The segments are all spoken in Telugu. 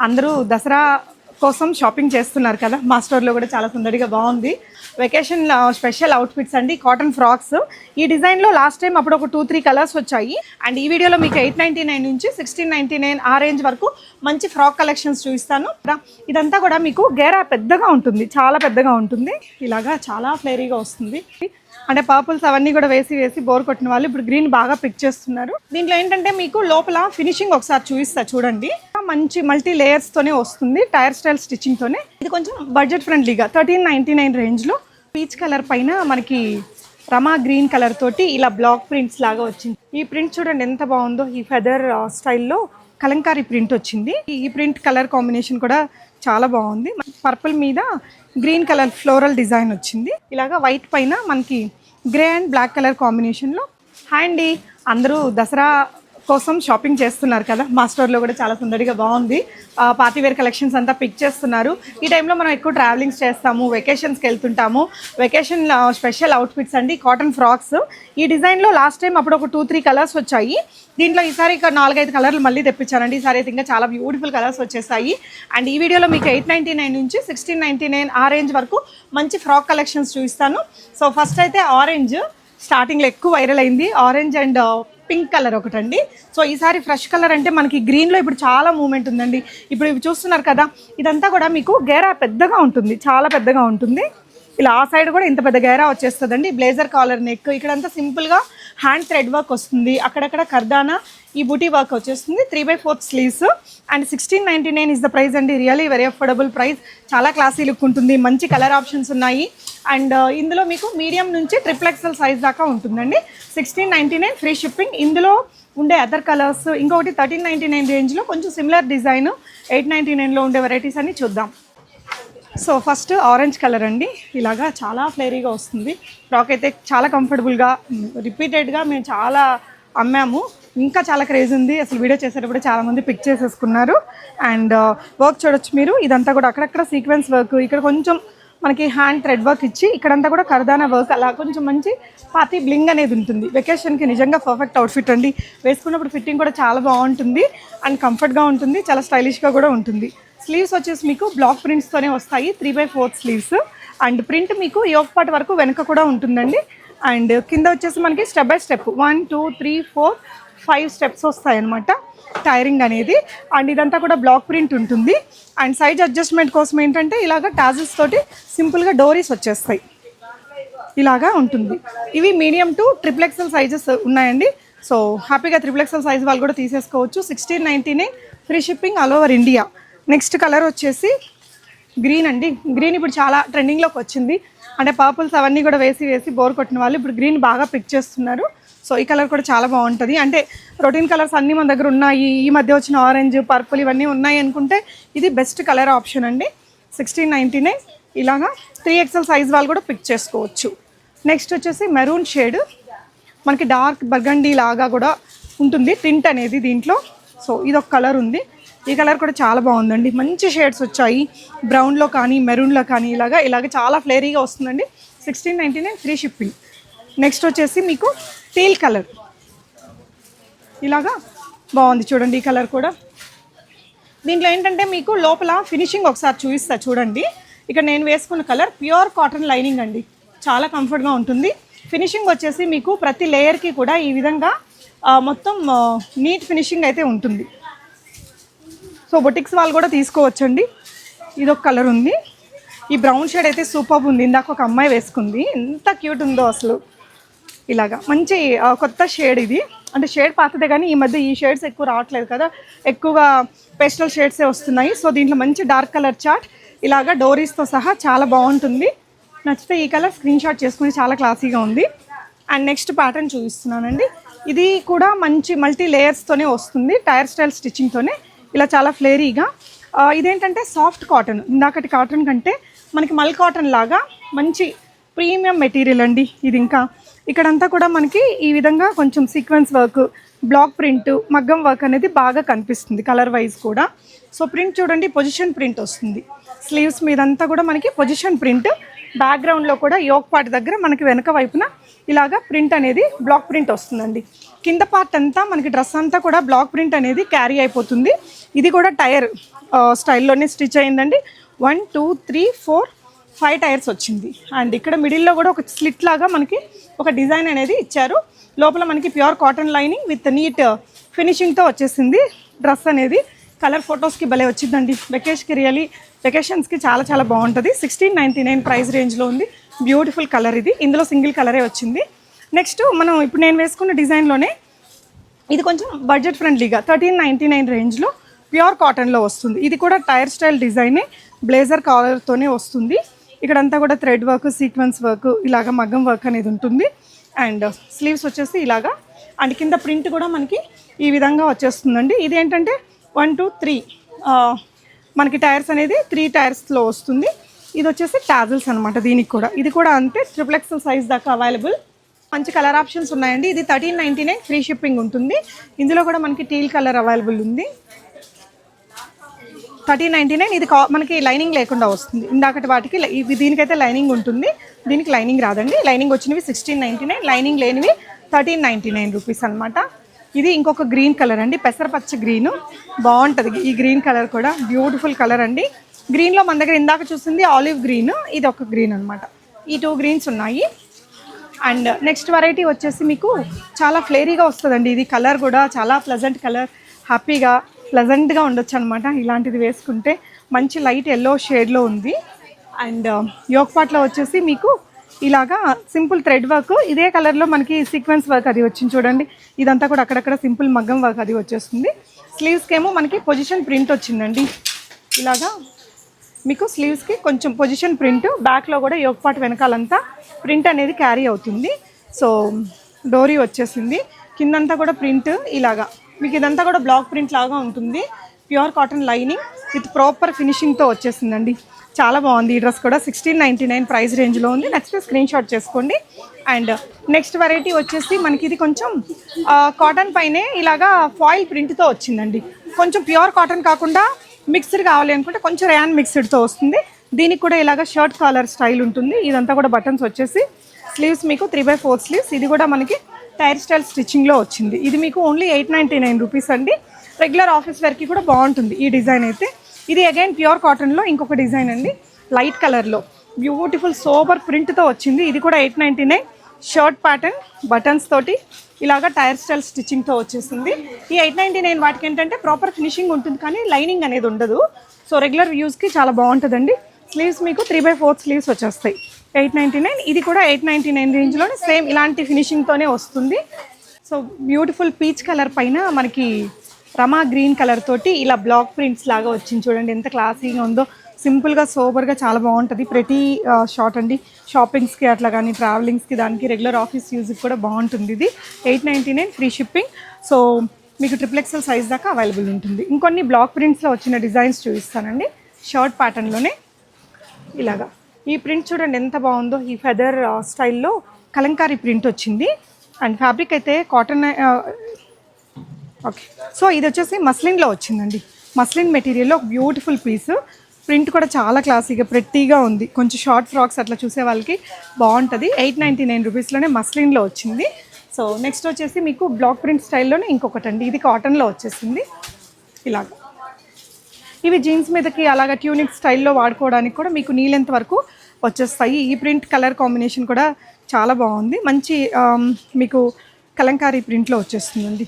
అందరూ దసరా కోసం షాపింగ్ చేస్తున్నారు కదా. మా స్టోర్లో కూడా చాలా సుందరిగా బాగుంది. వెకేషన్ స్పెషల్ అవుట్ఫిట్స్ అండి కాటన్ ఫ్రాక్స్ ఈ డిజైన్లో లాస్ట్ టైం అప్పుడు ఒక టూ త్రీ కలర్స్ వచ్చాయి. అండ్ ఈ వీడియోలో మీకు ఎయిట్ నైంటీ నైన్ నుంచి సిక్స్టీన్ నైంటీ నైన్ ఆ రేంజ్ వరకు మంచి ఫ్రాక్ కలెక్షన్స్ చూపిస్తాను. ఇదంతా కూడా మీకు గేరా పెద్దగా ఉంటుంది చాలా పెద్దగా ఉంటుంది. ఇలాగా చాలా ఫ్లేరీగా వస్తుంది. అంటే పర్పుల్స్ అవన్నీ కూడా వేసి వేసి బోర్ కొట్టిన వాళ్ళు ఇప్పుడు గ్రీన్ బాగా పిక్ చేస్తున్నారు. దీంట్లో ఏంటంటే మీకు లోపల ఫినిషింగ్ ఒకసారి చూపిస్తా చూడండి. మంచి మల్టీ లేయర్స్తోనే వస్తుంది. టైర్స్ స్టైల్ స్టిచ్చింగ్ తోనే. ఇది కొంచెం బడ్జెట్ ఫ్రెండ్లీగా థర్టీన్ నైన్టీ నైన్ రేంజ్లో పీచ్ కలర్ పైన మనకి రమా గ్రీన్ కలర్ తోటి ఇలా బ్లాక్ ప్రింట్స్ లాగా వచ్చింది. ఈ ప్రింట్ చూడండి ఎంత బాగుందో ఈ ఫెదర్ స్టైల్లో కలంకారీ ప్రింట్ వచ్చింది. ఈ ప్రింట్ కలర్ కాంబినేషన్ కూడా చాలా బాగుంది. పర్పుల్ మీద గ్రీన్ కలర్ ఫ్లోరల్ డిజైన్ వచ్చింది. ఇలాగా వైట్ పైన మనకి గ్రే అండ్ బ్లాక్ కలర్ కాంబినేషన్లో హాయ్ అండి అందరూ దసరా కోసం షాపింగ్ చేస్తున్నారు కదా. మా స్టోర్లో కూడా చాలా సుందరిగా బాగుంది. పార్టీ వేర్ కలెక్షన్స్ అంతా పిక్ చేస్తున్నారు. ఈ టైంలో మనం ఎక్కువ ట్రావెలింగ్స్ చేస్తాము వెకేషన్స్కి వెళ్తుంటాము. వెకేషన్ స్పెషల్ అవుట్ఫిట్స్ అండి కాటన్ ఫ్రాక్స్ ఈ డిజైన్లో లాస్ట్ టైం అప్పుడు ఒక టూ త్రీ కలర్స్ వచ్చాయి. దీంట్లో ఈసారి ఇక నాలుగైదు కలర్లు మళ్ళీ తెప్పించానండి. ఈసారి అయితే ఇంకా చాలా బ్యూటిఫుల్ కలర్స్ వచ్చేసాయి. అండ్ ఈ వీడియోలో మీకు ఎయిట్ నైంటీ నైన్ నుంచి సిక్స్టీన్ నైంటీ నైన్ ఆ రేంజ్ వరకు మంచి ఫ్రాక్ కలెక్షన్స్ చూపిస్తాను. సో ఫస్ట్ అయితే ఆరెంజ్ స్టార్టింగ్లో ఎక్కువ వైరల్ అయింది. ఆరెంజ్ అండ్ పింక్ కలర్ ఒకటండి. సో ఈసారి ఫ్రెష్ కలర్ అంటే మనకి గ్రీన్లో ఇప్పుడు చాలా మూమెంట్ ఉందండి. ఇప్పుడు ఇవి చూస్తున్నారు కదా ఇదంతా కూడా మీకు గేరా పెద్దగా ఉంటుంది. చాలా పెద్దగా ఉంటుంది. ఇలా ఆ సైడ్ కూడా ఇంత పెద్ద గేరా వచ్చేస్తుందండి. బ్లేజర్ కాలర్ నెక్ ఇక్కడంతా సింపుల్గా హ్యాండ్ థ్రెడ్ వర్క్ వస్తుంది. అక్కడక్కడ కర్దానా ఈ బూటీ వర్క్ వచ్చేస్తుంది. Three by fourth sleeves. And sixteen ninety nine is the price అండి. Really very affordable price. చాలా క్లాసీ లుక్ ఉంటుంది. మంచి కలర్ ఆప్షన్స్ ఉన్నాయి. అండ్ ఇందులో మీకు మీడియం నుంచి ట్రిపుల్ ఎక్సెల్ సైజ్ దాకా ఉంటుందండి. Sixteen ninety nine free shipping ఇందులో ఉండే అదర్ కలర్స్ ఇంకొకటి థర్టీన్ నైంటీ నైన్ రేంజ్లో కొంచెం సిమిలర్ డిజైన్ ఎయిట్ నైంటీ నైన్లో ఉండే వెరైటీస్ అన్ని చూద్దాం. సో ఫస్ట్ ఆరెంజ్ కలర్ అండి. ఇలాగా చాలా ఫ్లేరీగా వస్తుంది. ఫ్రాక్ అయితే చాలా కంఫర్టబుల్గా రిపీటెడ్గా మేము చాలా అమ్మాము. ఇంకా చాలా క్రేజ్ ఉంది. అసలు వీడియో చేసేటప్పుడు చాలామంది పిక్ చేసేసుకున్నారు. అండ్ వర్క్ చూడొచ్చు మీరు. ఇదంతా కూడా అక్కడక్కడ సీక్వెన్స్ వర్క్ ఇక్కడ కొంచెం మనకి హ్యాండ్ థ్రెడ్ వర్క్ ఇచ్చి ఇక్కడంతా కూడా కరదానా వర్క్ అలా కొంచెం మంచి పాతి బ్లింగ్ అనేది ఉంటుంది. వెకేషన్కి నిజంగా పర్ఫెక్ట్ అవుట్ఫిట్ అండి. వేసుకున్నప్పుడు ఫిట్టింగ్ కూడా చాలా బాగుంటుంది అండ్ కంఫర్ట్గా ఉంటుంది చాలా స్టైలిష్గా కూడా ఉంటుంది. స్లీవ్స్ వచ్చేసి మీకు బ్లాక్ ప్రింట్స్తోనే వస్తాయి three by fourth sleeves and print మీకు యోగ్ పార్ట్ వరకు వెనక కూడా ఉంటుందండి. అండ్ కింద వచ్చేసి మనకి step by step one two three four five steps వస్తాయి అనమాట టైరింగ్ అనేది. అండ్ ఇదంతా కూడా బ్లాక్ ప్రింట్ ఉంటుంది. అండ్ సైజ్ అడ్జస్ట్మెంట్ కోసం ఏంటంటే ఇలాగ టాజిల్స్ తోటి సింపుల్గా డోరీస్ వచ్చేస్తాయి. ఇలాగా ఉంటుంది. ఇవి మీడియం టు ట్రిపుల్ సైజెస్ ఉన్నాయండి. సో హ్యాపీగా ట్రిపుల్ ఎక్సెల్ సైజ్ వాళ్ళు కూడా తీసేసుకోవచ్చు. Sixteen నైంటీనే free shipping all over India. Next colour వచ్చేసి గ్రీన్ అండి. గ్రీన్ ఇప్పుడు చాలా ట్రెండింగ్లోకి వచ్చింది. అంటే పర్పుల్స్ అవన్నీ కూడా వేసి వేసి బోర్ కొట్టిన వాళ్ళు ఇప్పుడు గ్రీన్ బాగా పిక్ చేస్తున్నారు. సో ఈ కలర్ కూడా చాలా బాగుంటుంది. అంటే రొటీన్ కలర్స్ అన్నీ మన దగ్గర ఉన్నాయి. ఈ మధ్య వచ్చిన ఆరెంజ్ పర్పుల్ ఇవన్నీ ఉన్నాయి అనుకుంటే ఇది బెస్ట్ కలర్ ఆప్షన్ అండి. సిక్స్టీన్ నైంటీ నైన్ ఇలాగా త్రీ ఎక్సెల్ సైజ్ వాళ్ళు కూడా పిక్ చేసుకోవచ్చు. నెక్స్ట్ వచ్చేసి మెరూన్ షేడ్. మనకి డార్క్ బర్గండీ లాగా కూడా ఉంటుంది టింట్ అనేది దీంట్లో. సో ఇది ఒక కలర్ ఉంది. ఈ కలర్ కూడా చాలా బాగుందండి. మంచి షేడ్స్ వచ్చాయి. బ్రౌన్లో కానీ మెరూన్లో కానీ ఇలాగా ఇలాగ చాలా ఫ్లేరీగా వస్తుందండి. Sixteen ninety nine free shipping. Next వచ్చేసి మీకు టీల్ కలర్ ఇలాగా బాగుంది చూడండి ఈ కలర్ కూడా. దీంట్లో ఏంటంటే మీకు లోపల ఫినిషింగ్ ఒకసారి చూపిస్తా చూడండి. ఇక్కడ నేను వేసుకున్న కలర్ ప్యూర్ కాటన్ లైనింగ్ అండి. చాలా కంఫర్ట్గా ఉంటుంది. ఫినిషింగ్ వచ్చేసి మీకు ప్రతి లేయర్కి కూడా ఈ విధంగా మొత్తం నీట్ ఫినిషింగ్ అయితే ఉంటుంది. సో బొటిక్స్ వాళ్ళు కూడా తీసుకోవచ్చండి. ఇదొక కలర్ ఉంది. ఈ బ్రౌన్ షేడ్ అయితే సూపర్ ఉంది. ఇందాక ఒక అమ్మాయి వేసుకుంది. ఎంత క్యూట్ ఉందో అసలు. ఇలాగా. మంచి కొత్త షేడ్ ఇది. అంటే షేడ్ పాతదే కానీ ఈ మధ్య ఈ షేడ్స్ ఎక్కువ రావట్లేదు కదా. ఎక్కువగా పేస్టల్ షేడ్సే వస్తున్నాయి. సో దీంట్లో మంచి డార్క్ కలర్ చార్ట్ ఇలాగా డోరీస్తో సహా చాలా బాగుంటుంది. నచ్చితే ఈ కలర్ స్క్రీన్ షాట్ చేసుకుని చాలా క్లాసీగా ఉంది. అండ్ నెక్స్ట్ ప్యాటర్న్ చూపిస్తున్నానండి. ఇది కూడా మంచి మల్టీ లేయర్స్తోనే వస్తుంది. టైర్ స్టైల్ స్టిచ్చింగ్తోనే ఇలా చాలా ఫ్లేరీగా ఇదేంటంటే సాఫ్ట్ కాటన్ ఇందాకటి కాటన్ కంటే మనకి మల్ కాటన్ లాగా మంచి ప్రీమియం మెటీరియల్ అండి. ఇది ఇంకా ఇక్కడంతా కూడా మనకి ఈ విధంగా కొంచెం సీక్వెన్స్ వర్క్ బ్లాక్ ప్రింట్ మగ్గం వర్క్ అనేది బాగా కనిపిస్తుంది కలర్ వైజ్ కూడా. సో ప్రింట్ చూడండి పొజిషన్ ప్రింట్ వస్తుంది. స్లీవ్స్ మీదంతా కూడా మనకి పొజిషన్ ప్రింట్ బ్యాక్గ్రౌండ్లో కూడా యోక్ పార్ట్ దగ్గర మనకి వెనక వైపున ఇలాగా ప్రింట్ అనేది బ్లాక్ ప్రింట్ వస్తుందండి. కింద పార్ట్ అంతా మనకి డ్రెస్ అంతా కూడా బ్లాక్ ప్రింట్ అనేది క్యారీ అయిపోతుంది. ఇది కూడా టైర్ స్టైల్లోనే స్టిచ్ అయిందండి. One two three four five tiers వచ్చింది. అండ్ ఇక్కడ మిడిల్లో కూడా ఒక స్లిట్ లాగా మనకి ఒక డిజైన్ అనేది ఇచ్చారు. లోపల మనకి pure cotton lining with neat ఫినిషింగ్తో వచ్చేసింది. డ్రెస్ అనేది కలర్ ఫొటోస్కి భలే వచ్చిందండి. వెకేష్కి రియలీ వెకేషన్స్కి చాలా చాలా బాగుంటుంది. సిక్స్టీన్ నైంటీ నైన్ ప్రైస్ రేంజ్లో ఉంది. బ్యూటిఫుల్ కలర్ ఇది. ఇందులో సింగిల్ కలరే వచ్చింది. నెక్స్ట్ మనం ఇప్పుడు నేను వేసుకున్న డిజైన్లోనే ఇది కొంచెం బడ్జెట్ ఫ్రెండ్లీగా థర్టీన్ నైంటీ నైన్ రేంజ్లో ప్యూర్ కాటన్లో వస్తుంది. ఇది కూడా టైర్ స్టైల్ డిజైనే బ్లేజర్ కాలర్తోనే వస్తుంది. ఇక్కడంతా కూడా థ్రెడ్ వర్క్ సీక్వెన్స్ వర్క్ ఇలాగ మగ్గం వర్క్ అనేది ఉంటుంది. అండ్ స్లీవ్స్ వచ్చేసి ఇలాగా. అండ్ కింద ప్రింట్ కూడా మనకి ఈ విధంగా వచ్చేస్తుందండి. ఇది ఏంటంటే వన్ టూ త్రీ మనకి టైర్స్ అనేది త్రీ టైర్స్లో వస్తుంది. ఇది వచ్చేసి టాజిల్స్ అనమాట దీనికి కూడా. ఇది కూడా అంతే ట్రిపుల్ ఎక్సెల్ సైజ్ దాకా అవైలబుల్ మంచి కలర్ ఆప్షన్స్ ఉన్నాయండి. ఇది thirteen ninety nine free shipping ఉంటుంది. ఇందులో కూడా మనకి టీల్ కలర్ అవైలబుల్ ఉంది. థర్టీన్ నైంటీ నైన్ ఇది కా- మనకి లైనింగ్ లేకుండా వస్తుంది. ఇందాకటి వాటికి ఇవి దీనికైతే లైనింగ్ ఉంటుంది. దీనికి లైనింగ్ రాదండి. లైనింగ్ వచ్చినవి సిక్స్టీన్ నైంటీ నైన్ లైనింగ్ లేనివి థర్టీన్ నైంటీ నైన్ రూపీస్ అనమాట ఇది ఇంకొక గ్రీన్ కలర్ అండి. పెసరపచ్చ గ్రీను. బాగుంటుంది. ఈ గ్రీన్ కలర్ కూడా. బ్యూటిఫుల్ కలర్ అండి. గ్రీన్లో మన దగ్గర ఇందాక చూసింది ఆలివ్ గ్రీన్. ఇది ఒక గ్రీన్ అనమాట ఈ టూ గ్రీన్స్ ఉన్నాయి. అండ్ నెక్స్ట్ వెరైటీ వచ్చేసి మీకు చాలా ఫ్లేరీగా వస్తుందండి. ఇది కలర్ కూడా చాలా ప్లెజెంట్ కలర్. హ్యాపీగా ప్లెజెంట్గా ఉండొచ్చు అనమాట ఇలాంటిది వేసుకుంటే మంచి లైట్ ఎల్లో షేడ్లో ఉంది. అండ్ యోగ్ పాట్లో వచ్చేసి మీకు ఇలాగా సింపుల్ థ్రెడ్ వర్క్ ఇదే కలర్లో మనకి సీక్వెన్స్ వర్క్ అది వచ్చింది చూడండి. ఇదంతా కూడా అక్కడక్కడ సింపుల్ మగ్గం వర్క్ అది వచ్చేస్తుంది. స్లీవ్స్కి ఏమో మనకి పొజిషన్ ప్రింట్ వచ్చిందండి. ఇలాగా మీకు స్లీవ్స్కి కొంచెం పొజిషన్ ప్రింట్ బ్యాక్లో కూడా యోగ్ వెనకాలంతా ప్రింట్ అనేది క్యారీ అవుతుంది. సో డోరీ వచ్చేసింది. కిందంతా కూడా ప్రింట్ ఇలాగా. మీకు ఇదంతా కూడా బ్లాక్ ప్రింట్ లాగా ఉంటుంది. Pure cotton lining with proper ఫినిషింగ్తో వచ్చేసిందండి. చాలా బాగుంది ఈ డ్రెస్ కూడా. సిక్స్టీన్ నైంటీ నైన్ ప్రైస్ రేంజ్లో ఉంది. నెక్స్ట్ స్క్రీన్ షాట్ చేసుకోండి. అండ్ నెక్స్ట్ వెరైటీ వచ్చేసి మనకి ఇది కొంచెం కాటన్ పైనే ఇలాగా ఫాయిల్ ప్రింట్తో వచ్చిందండి. కొంచెం ప్యూర్ కాటన్ కాకుండా మిక్స్డ్ కావాలి అనుకుంటే కొంచెం ర్యాన్ మిక్స్డ్తో వస్తుంది. దీనికి కూడా ఇలాగ షర్ట్ కాలర్ స్టైల్ ఉంటుంది. ఇదంతా కూడా బటన్స్ వచ్చేసి స్లీవ్స్ మీకు త్రీ బై ఫోర్ స్లీవ్స్. ఇది కూడా మనకి టైర్ స్టైల్ స్టిచ్చింగ్లో వచ్చింది. ఇది మీకు only eight ninety nine rupees అండి రెగ్యులర్ ఆఫీస్ వేర్కి కూడా బాగుంటుంది ఈ డిజైన్ అయితే. ఇది అగైన్ ప్యూర్ కాటన్లో ఇంకొక డిజైన్ అండి. లైట్ కలర్లో బ్యూటిఫుల్ సోబర్ ప్రింట్తో వచ్చింది. ఇది కూడా eight ninety nine shirt pattern buttons తోటి ఇలాగా టైర్ స్టైల్ స్టిచ్చింగ్తో వచ్చేసింది. ఈ ఎయిట్ నైంటీ నైన్ వాటికి ఏంటంటే ప్రాపర్ ఫినిషింగ్ ఉంటుంది కానీ లైనింగ్ అనేది ఉండదు. సో రెగ్యులర్ యూస్కి చాలా బాగుంటుందండి. స్లీవ్స్ మీకు త్రీ బై ఫోర్త్ స్లీవ్స్ వచ్చేస్తాయి. Eight ninety nine. ఇది కూడా ఎయిట్ నైంటీ నైన్ రేంజ్లోనే సేమ్ ఇలాంటి ఫినిషింగ్తోనే వస్తుంది. సో బ్యూటిఫుల్ పీచ్ కలర్ పైన మనకి రమా గ్రీన్ కలర్ తోటి ఇలా బ్లాక్ ప్రింట్స్ లాగా వచ్చింది చూడండి. ఎంత క్లాసీగా ఉందో. సింపుల్గా సోబర్గా చాలా బాగుంటుంది. ప్రతి షార్ట్ అండి. షాపింగ్స్కి అట్లా కానీ ట్రావెలింగ్స్కి దానికి రెగ్యులర్ ఆఫీస్ యూజ్కి కూడా బాగుంటుంది ఇది. Eight ninety nine free shipping so మీకు ట్రిపుల్ ఎక్సెల్ సైజ్ దాకా అవైలబుల్ ఉంటుంది. ఇంకొన్ని బ్లాక్ ప్రింట్స్లో వచ్చిన డిజైన్స్ చూపిస్తానండి. షర్ట్ ప్యాటర్న్లోనే ఇలాగా. ఈ ప్రింట్ చూడండి ఎంత బాగుందో. ఈ ఫెదర్ స్టైల్లో కలంకారీ ప్రింట్ వచ్చింది. అండ్ ఫ్యాబ్రిక్ అయితే కాటన్ ఓకే. సో ఇది వచ్చేసి మస్లిన్లో వచ్చిందండి. మస్లిన్ మెటీరియల్లో బ్యూటిఫుల్ పీస్. ప్రింట్ కూడా చాలా క్లాసీగా ప్రెట్టీగా ఉంది. కొంచెం షార్ట్ ఫ్రాక్స్ అట్లా చూసే వాళ్ళకి బాగుంటుంది. ఎయిట్ నైంటీ నైన్ రూపీస్లోనే మస్లిన్లో వచ్చింది. సో నెక్స్ట్ వచ్చేసి మీకు బ్లాక్ ప్రింట్ స్టైల్లోనే ఇంకొకటి అండి ఇది కాటన్లో వచ్చేసింది. ఇలాగ. ఇవి జీన్స్ మీదకి అలాగ ట్యూనిక్ స్టైల్లో వాడుకోవడానికి కూడా మీకు నీళ్ళెంత వరకు వచ్చేస్తాయి. ఈ ప్రింట్ కలర్ కాంబినేషన్ కూడా చాలా బాగుంది. మంచి మీకు కలంకారీ ప్రింట్లో వచ్చేస్తుందండి.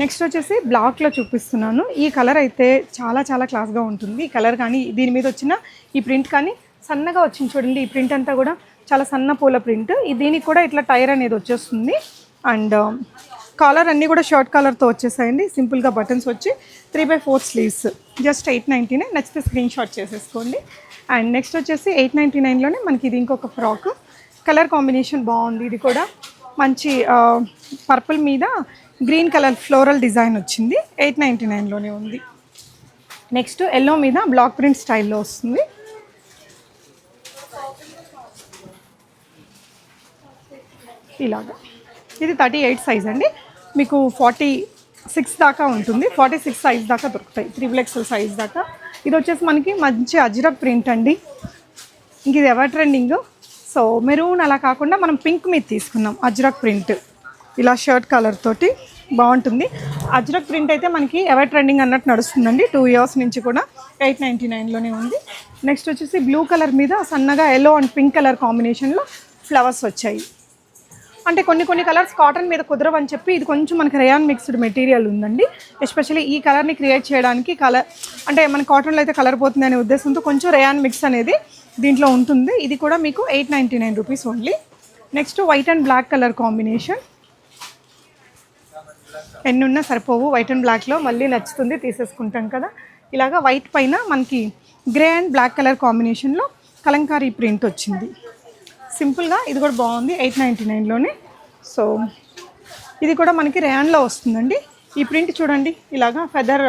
నెక్స్ట్ వచ్చేసి బ్లాక్లో చూపిస్తున్నాను. ఈ కలర్ అయితే చాలా చాలా క్లాస్గా ఉంటుంది. ఈ కలర్ కానీ దీని మీద వచ్చిన ఈ ప్రింట్ కానీ సన్నగా వచ్చింది చూడండి. ఈ ప్రింట్ అంతా కూడా చాలా సన్న పూల ప్రింట్. దీనికి కూడా ఇట్లా టైర్ అనేది వచ్చేస్తుంది. అండ్ కాలర్ అన్నీ కూడా షార్ట్ కాలర్తో వచ్చేసాయండి. సింపుల్గా బటన్స్ వచ్చి three by four sleeves just eight నైంటీనే నచ్చితే స్క్రీన్ షాట్ చేసేసుకోండి. అండ్ నెక్స్ట్ వచ్చేసి ఎయిట్ నైంటీ నైన్లోనే మనకి ఇది ఇంకొక ఫ్రాక్. కలర్ కాంబినేషన్ బాగుంది. ఇది కూడా మంచి పర్పుల్ మీద గ్రీన్ కలర్ ఫ్లోరల్ డిజైన్ వచ్చింది. ఎయిట్ నైంటీ నైన్లోనే ఉంది. నెక్స్ట్ ఎల్లో మీద బ్లాక్ ప్రింట్ స్టైల్లో వస్తుంది. ఇలాగా. ఇది థర్టీ ఎయిట్ సైజ్ అండి. మీకు ఫార్టీ సిక్స్ దాకా ఉంటుంది. ఫార్టీ సిక్స్ సైజ్ దాకా దొరుకుతాయి. త్రిబుల్ ఎక్స్ఎల్ సైజ్ దాకా. ఇది వచ్చేసి మనకి మంచి అజ్రక్ ప్రింట్ అండి. ఇంక ఇది ఎవర్ ట్రెండింగ్? సో మెరూన్ అలా కాకుండా మనం పింక్ మీద తీసుకున్నాం అజ్రక్ ప్రింట్. ఇలా షర్ట్ కలర్ తోటి బాగుంటుంది. అజ్రక్ ప్రింట్ అయితే మనకి ఎవర్ ట్రెండింగ్ అన్నట్టు నడుస్తుందండి. టూ ఇయర్స్ నుంచి కూడా ఎయిట్ నైంటీ నైన్లోనే ఉంది. నెక్స్ట్ వచ్చేసి బ్లూ కలర్ మీద సన్నగా ఎల్లో అండ్ పింక్ కలర్ కాంబినేషన్లో ఫ్లవర్స్ వచ్చాయి. అంటే కొన్ని కొన్ని కలర్స్ కాటన్ మీద కుదరవని చెప్పి ఇది కొంచెం మనకి రేయాన్ మిక్స్డ్ మెటీరియల్ ఉందండి. ఎస్పెషల్లీ ఈ కలర్ని క్రియేట్ చేయడానికి కలర్ అంటే మన కాటన్లో అయితే కలర్ పోతుంది అనే ఉద్దేశంతో కొంచెం రేయాన్ మిక్స్ అనేది దీంట్లో ఉంటుంది. ఇది కూడా మీకు eight ninety nine rupees only. Next white and black colour combination ఎన్నున్నా సరిపోవు వైట్ అండ్ బ్లాక్లో మళ్ళీ నచ్చుతుంది తీసేసుకుంటాం కదా. ఇలాగా వైట్ పైన మనకి గ్రే అండ్ బ్లాక్ కలర్ కాంబినేషన్లో కలంకారీ ప్రింట్ వచ్చింది. సింపుల్గా ఇది కూడా బాగుంది ఎయిట్ నైంటీ నైన్లోనే సో ఇది కూడా మనకి ర్యాన్లో వస్తుందండి. ఈ ప్రింట్ చూడండి ఇలాగా ఫెదర్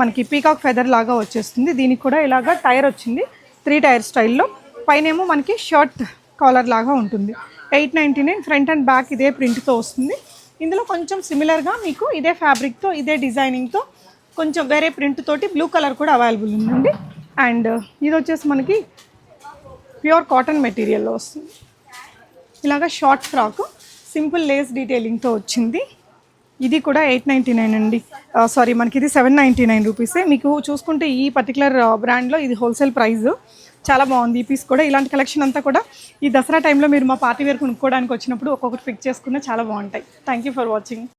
మనకి పీకాక్ ఫెదర్ లాగా వచ్చేస్తుంది. దీనికి కూడా ఇలాగా టైర్ వచ్చింది త్రీ టైర్ స్టైల్లో. పైనేమో మనకి షర్ట్ కాలర్ లాగా ఉంటుంది. Eight ninety nine front and back ఇదే ప్రింట్తో వస్తుంది. ఇందులో కొంచెం సిమిలర్గా మీకు ఇదే ఫ్యాబ్రిక్తో ఇదే డిజైనింగ్తో కొంచెం వేరే ప్రింట్ తోటి బ్లూ కలర్ కూడా అవైలబుల్ ఉందండి. అండ్ ఇది వచ్చేసి మనకి ప్యూర్ కాటన్ మెటీరియల్లో వస్తుంది. ఇలాగ షార్ట్ ఫ్రాక్ సింపుల్ లేస్ డీటెయిలింగ్తో వచ్చింది. ఇది కూడా ఎయిట్ నైంటీ నైన్ అండి. సారీ మనకి ఇది సెవెన్ నైంటీ నైన్ రూపీసే. మీకు చూసుకుంటే ఈ పర్టికులర్ బ్రాండ్లో ఇది హోల్సేల్ ప్రైస్. చాలా బాగుంది ఈ పీస్ కూడా. ఇలాంటి కలెక్షన్ అంతా కూడా ఈ దసరా టైంలో మీరు మా పార్టీ వేర్ కొనుక్కోవడానికి వచ్చినప్పుడు ఒక్కొక్కటి పిక్ చేసుకున్న చాలా బాగుంటాయి. Thank you for watching